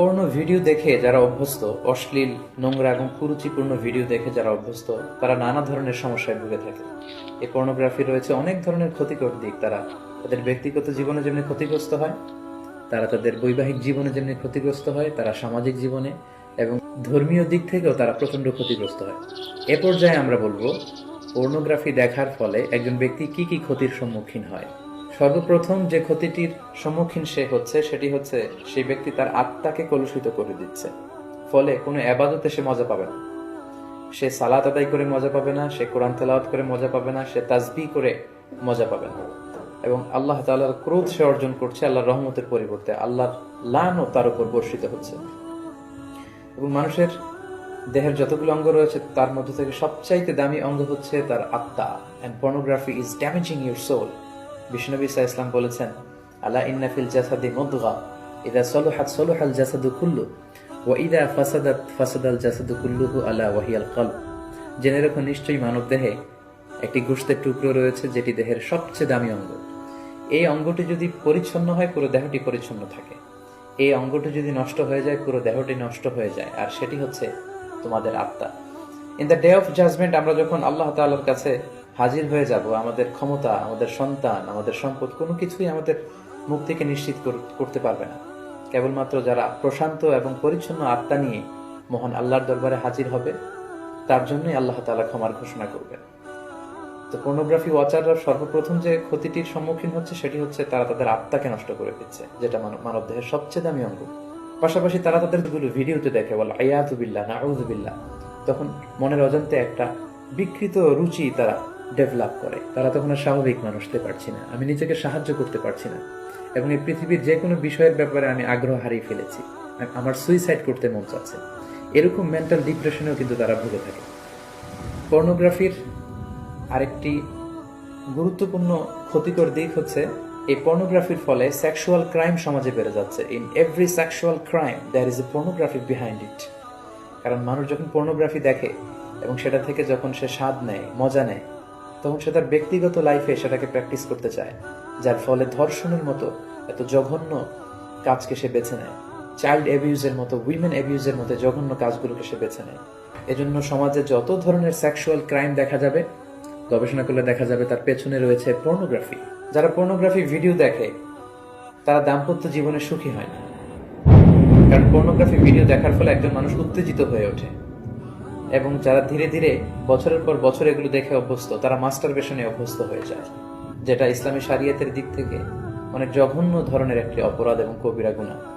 পর্ণ video দেখে যারা অভ্যস্ত, অশ্লীল, নোংরা এবং কুরুচিপূর্ণ ভিডিও দেখে যারা অভ্যস্ত, তারা নানা ধরনের সমস্যায় ভুগে থাকে। এই পর্নোগ্রাফি রয়েছে অনেক ধরনের ক্ষতিকর দিক। তারা তাদের ব্যক্তিগত জীবনে যেমনি ক্ষতিগ্রস্ত হয়, তারা তাদের বৈবাহিক জীবনে যেমনি ক্ষতিগ্রস্ত হয়, তারা সামাজিক জীবনে এবং ধর্মীয় দিক থেকেও তারা প্রচণ্ড ক্ষতিগ্রস্ত হয়। এ পর্যায়ে আমরা বলব পর্নোগ্রাফি দেখার ফলে একজন ব্যক্তি কি কি ক্ষতির সম্মুখীন হয়? সর্বপ্রথম যে ক্ষতিটির সম্মুখীন সে হচ্ছে, সেটি হচ্ছে সেই ব্যক্তি তার আত্মাকে কলুষিত করে দিচ্ছে। ফলে কোনো আবাদতে সে মজা পাবে না। সে সালাত আদায় করে মজা পাবে না, সে কোরআন তেলাওয়াত করে মজা পাবে না, সে তাজবি করে মজা পাবে না। এবং আল্লাহ তাআলার ক্রোধ সে অর্জন করছে, আল্লাহর রহমতের পরিবর্তে। আল্লাহর লানও তার উপর বর্ষিত হচ্ছে। এবং মানুষের দেহের যতগুলো অঙ্গ রয়েছে, তার মধ্যে থেকে সবচাইতে দামি অঙ্গ হচ্ছে তার আত্মা। And pornography is damaging your soul বিষ্ণবী ইসা ইসলাম বলেছেন, আলা ইন্নাফিল জাসাদি মুদগা, ইদা সলুহাত সলুহাল জাসাদু কুল্লু, ওয়া ইদা ফাসাদাত ফাসাদাল জাসাদু কুল্লুহু আলা ওয়াহিয়াল কলব। জেনে রাখো, নিশ্চয়ই মানব দেহে একটি গোষ্ঠের টুকরো রয়েছে যেটি দেহের সবচেয়ে দামি অঙ্গ। এই অঙ্গটি যদি পরিচ্ছন্ন হয়, পুরো দেহটি পরিচ্ছন্ন থাকে। এই অঙ্গটি যদি নষ্ট হয়ে যায়, পুরো দেহটি নষ্ট হয়ে যায়। আর সেটি হচ্ছে তোমাদের আত্মা। In the day of judgement আমরা যখন আল্লাহ তাআলার কাছে হাজির হয়ে যাব, আমাদের ক্ষমতা, আমাদের সন্তান, আমাদের সম্পদ, কোনো কিছুই আমাদের মুক্তিকে নিশ্চিত করতে পারবে না। কেবলমাত্র যারা প্রশান্ত এবং পরিচ্ছন্ন আত্মা নিয়ে মহান আল্লাহর দরবারে হাজির হবে, তার জন্যই আল্লাহ তাআলা ক্ষমার ঘোষণা করবেন। তো পর্নোগ্রাফি ওয়াচাররা সর্বপ্রথম যে ক্ষতিটির সম্মুখীন হচ্ছে, সেটি হচ্ছে তারা তাদের আত্মাকে নষ্ট করে দিচ্ছে, যেটা মানব দেহের সবচেয়ে দামি অঙ্গ। পাশাপাশি তারা তাদের ভিডিওতে দেখে, বলে আয়াতুবিল্লাহ নাউজুবিল্লাহ তখন মনের অজান্তে একটা বিকৃত রুচি তারা ডেভেলপ করে। তারা তখন আর স্বাভাবিক মানুষ হতে পারছি না। আমি নিজেকে সাহায্য করতে পারছি না। এবং এই পৃথিবীর যে কোনো বিষয়ের ব্যাপারে আমি আগ্রহ হারিয়ে ফেলেছি। আমার সুইসাইড করতে মন চাচ্ছে। এরকম মেন্টাল ডিপ্রেশনেও কিন্তু তারা ভুগে থাকে। পর্নোগ্রাফির আরেকটি গুরুত্বপূর্ণ ক্ষতিকর দিক হচ্ছে, এই পর্নোগ্রাফির ফলে সেক্সুয়াল ক্রাইম সমাজে বেড়ে যাচ্ছে। In every sexual crime there is a pornography behind it কারণ মানুষ যখন পর্নোগ্রাফি দেখে এবং সেটা থেকে যখন সে স্বাদ নেয়, মজা নেয় তখন সে তার ব্যক্তিগত লাইফে সেটাকে প্র্যাকটিস করতে চায়, যার ফলে ধর্ষণের মতো এত জঘন্য কাজকে সে বেছে নেয়। চাইল্ড অ্যাবিউজের মতো উইমেন অ্যাবিউজের মতো জঘন্য কাজগুলোকে সে বেছে নেয়। এজন্য সমাজে যত ধরনের সেক্সুয়াল ক্রাইম দেখা যাবে, গবেষণা করলে দেখা যাবে তার পেছনে রয়েছে পর্নোগ্রাফি যারা পর্নোগ্রাফি ভিডিও দেখে, তারা দাম্পত্য জীবনে সুখী হয় না। কারণ পর্নোগ্রাফি ভিডিও দেখার ফলে একজন মানুষ উত্তেজিত হয়ে ওঠে। এবং যারা ধীরে ধীরে বছরের পর বছর এগুলো দেখে অভ্যস্ত, তারা মাস্টার বেশনে অভ্যস্ত হয়ে যায়, যেটা ইসলামী শারিয়াতের দিক থেকে অনেক জঘন্য ধরনের একটি অপরাধ এবং কবিরা গুণা